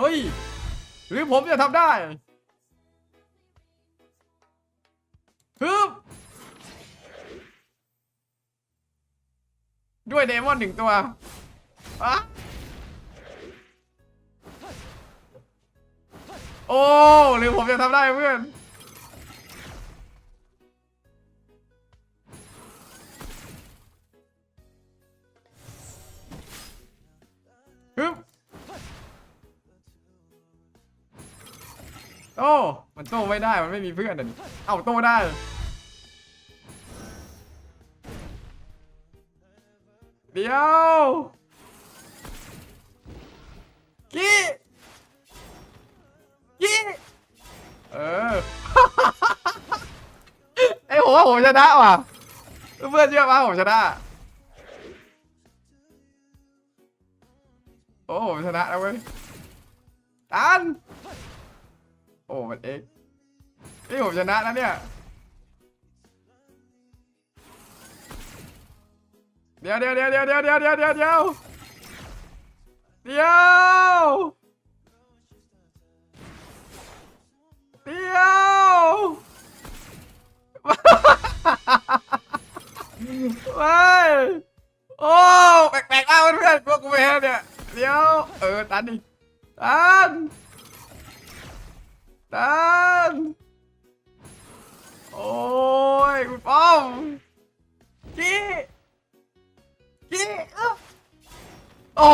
เฮ้ย หรือผมจะทำได้ฮึบด้วยเดมอนหนึ่งตัวอะโอ้ หรือผมจะทำได้เพื่อน โอ้มันโต้ไม่ได้มันไม่มีเพื่อนอะดิเอ้าโต้ได้เดี๋ยวกี้กี้เออไอ้ผมว่าผมชนะว่ะเพื่อนเชื่อป่ะผมชนะโอ้ผมชนะแล้วเว้ยตัน มันเอ็กนี่ผมชนะแล้วเนี่ย เดี๋ยวเดี๋ยวเดี๋ยวเดี๋ยวเดี๋ยวเดี๋ยวเดี๋ยวเดี๋ยวเดี๋ยวเดี๋ยวเดี๋ยวไม่โอ้แปลกๆมากเพื่อนพวกกูไปแพ้เนี่ยเดี๋ยวเออตันดิตัน ตันโอ้ยคุณป้อมจี้จี้อึ๊บโอ้